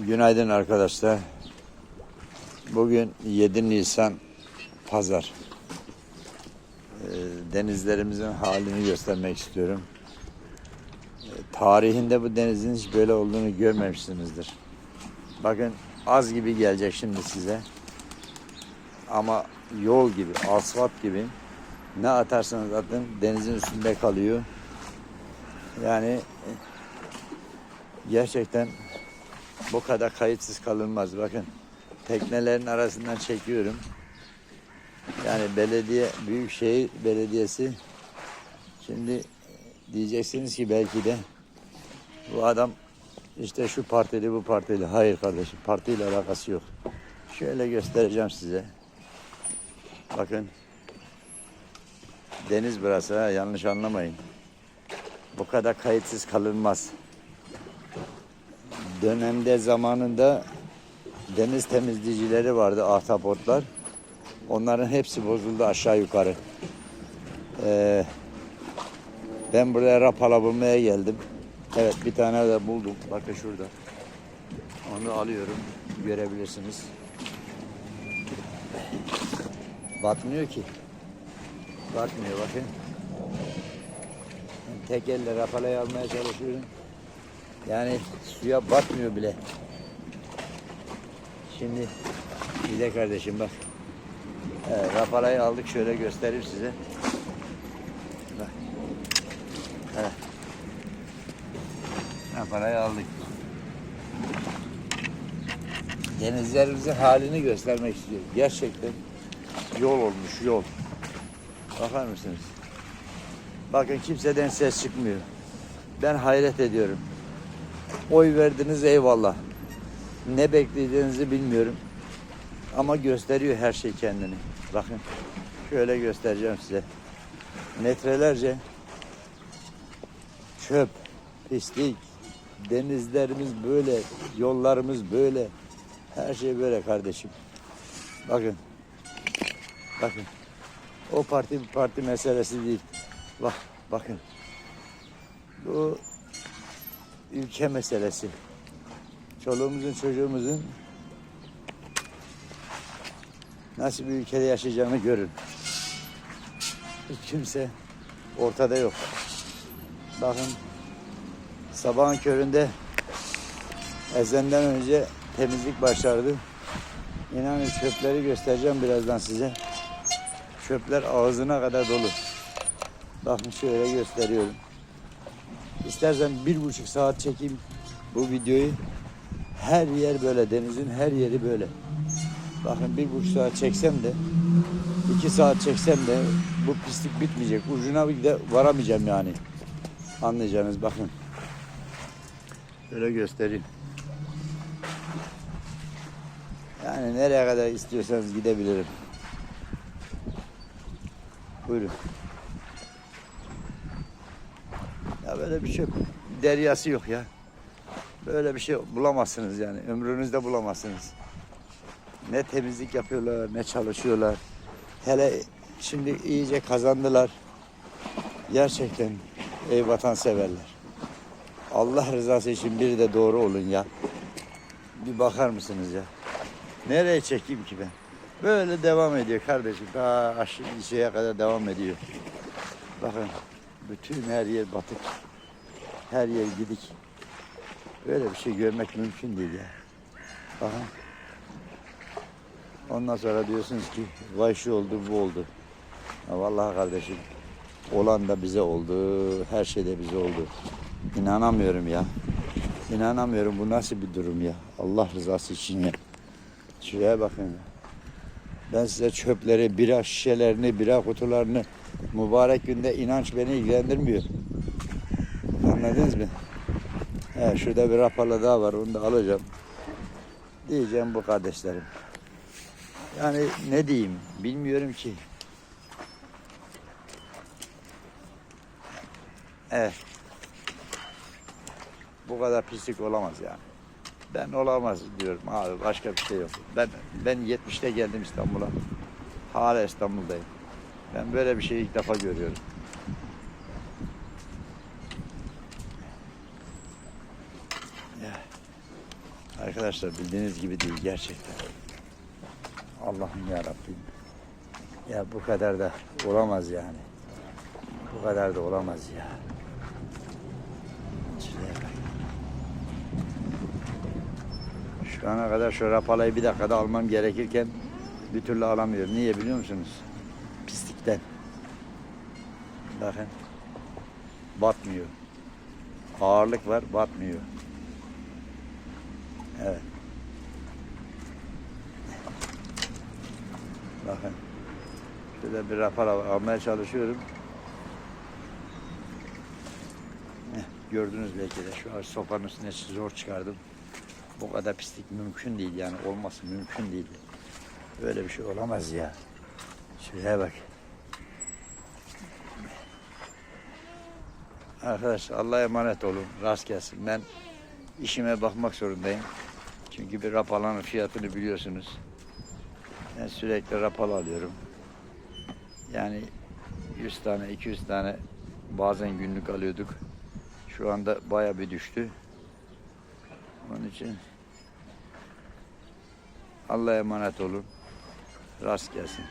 Günaydın arkadaşlar. Bugün 7 Nisan Pazar. Ee, denizlerimizin halini göstermek istiyorum. Ee, tarihinde bu denizin hiç böyle olduğunu görmemişsinizdir. Bakın az gibi gelecek şimdi size. Ama yol gibi, asfalt gibi ne atarsanız atın denizin üstünde kalıyor. Yani gerçekten bu kadar kayıtsız kalınmaz. Bakın teknelerin arasından çekiyorum. Yani belediye, Büyükşehir Belediyesi şimdi diyeceksiniz ki belki de bu adam işte şu partili bu partili. Hayır kardeşim partiyle alakası yok. Şöyle göstereceğim size. Bakın deniz burası ha yanlış anlamayın. Bu kadar kayıtsız kalınmaz dönemde zamanında deniz temizleyicileri vardı ahtapotlar. Onların hepsi bozuldu aşağı yukarı. Ee, ben buraya rapala bulmaya geldim. Evet bir tane de buldum. Bakın şurada. Onu alıyorum. Görebilirsiniz. Batmıyor ki. Batmıyor bakın. Tek elle rapalayı almaya çalışıyorum. Yani suya batmıyor bile. Şimdi bir de kardeşim bak. Evet, raparayı aldık şöyle göstereyim size. Bak. Evet. Raparayı aldık. Denizlerimizin halini göstermek istiyorum. Gerçekten yol olmuş yol. Bakar mısınız? Bakın kimseden ses çıkmıyor. Ben hayret ediyorum. Oy verdiniz eyvallah. Ne beklediğinizi bilmiyorum. Ama gösteriyor her şey kendini. Bakın şöyle göstereceğim size. Metrelerce çöp, pislik, denizlerimiz böyle, yollarımız böyle. Her şey böyle kardeşim. Bakın. Bakın. O parti bir parti meselesi değil. Bak, bakın. Bu ülke meselesi. Çoluğumuzun çocuğumuzun nasıl bir ülkede yaşayacağını görün. Hiç kimse ortada yok. Bakın sabahın köründe ezenden önce temizlik başlardı. İnanın çöpleri göstereceğim birazdan size. Çöpler ağzına kadar dolu. Bakın şöyle gösteriyorum. İstersen bir buçuk saat çekeyim bu videoyu. Her yer böyle, denizin her yeri böyle. Bakın bir buçuk saat çeksem de, iki saat çeksem de bu pislik bitmeyecek. Ucuna bir de varamayacağım yani. Anlayacağınız bakın. Şöyle göstereyim. Yani nereye kadar istiyorsanız gidebilirim. Buyurun. Böyle bir şey deryası yok ya. Böyle bir şey bulamazsınız yani. Ömrünüzde bulamazsınız. Ne temizlik yapıyorlar, ne çalışıyorlar. Hele şimdi iyice kazandılar. Gerçekten ey vatanseverler. Allah rızası için bir de doğru olun ya. Bir bakar mısınız ya? Nereye çekeyim ki ben? Böyle devam ediyor kardeşim. Daha aşırı şeye kadar devam ediyor. Bakın bütün her yer batık. Her yer gidik. Böyle bir şey görmek mümkün değil ya. Bakın. Ondan sonra diyorsunuz ki vay şu oldu bu oldu. Ya vallahi kardeşim olan da bize oldu. Her şey de bize oldu. İnanamıyorum ya. İnanamıyorum bu nasıl bir durum ya. Allah rızası için ya. Şuraya bakın. Ben size çöpleri, bira şişelerini, bira kutularını mübarek günde inanç beni ilgilendirmiyor. Anladınız mı? He, şurada bir rapalı daha var. Onu da alacağım. Diyeceğim bu kardeşlerim. Yani ne diyeyim bilmiyorum ki. Evet. Bu kadar pislik olamaz yani. Ben olamaz diyorum abi başka bir şey yok. Ben ben 70'te geldim İstanbul'a. Hala İstanbul'dayım. Ben böyle bir şeyi ilk defa görüyorum. Arkadaşlar bildiğiniz gibi değil gerçekten. Allah'ım ya Rabbim. Ya bu kadar da olamaz yani. Bu kadar da olamaz ya. Şu ana kadar şu rapalayı bir dakikada almam gerekirken bir türlü alamıyorum. Niye biliyor musunuz? Bakın. Batmıyor. Ağırlık var, batmıyor. Evet. Bakın. Şöyle bir rapala almaya çalışıyorum. Gördünüz belki de şu an sopanın üstüne zor çıkardım. Bu kadar pislik mümkün değil yani olması mümkün değil. Böyle bir şey olamaz ya. Şuraya bak. Arkadaşlar Allah'a emanet olun. Rast gelsin. Ben işime bakmak zorundayım. Çünkü bir rapalanın fiyatını biliyorsunuz. Ben sürekli rapal alıyorum. Yani 100 tane, 200 tane bazen günlük alıyorduk. Şu anda baya bir düştü. Onun için Allah'a emanet olun. Rast gelsin.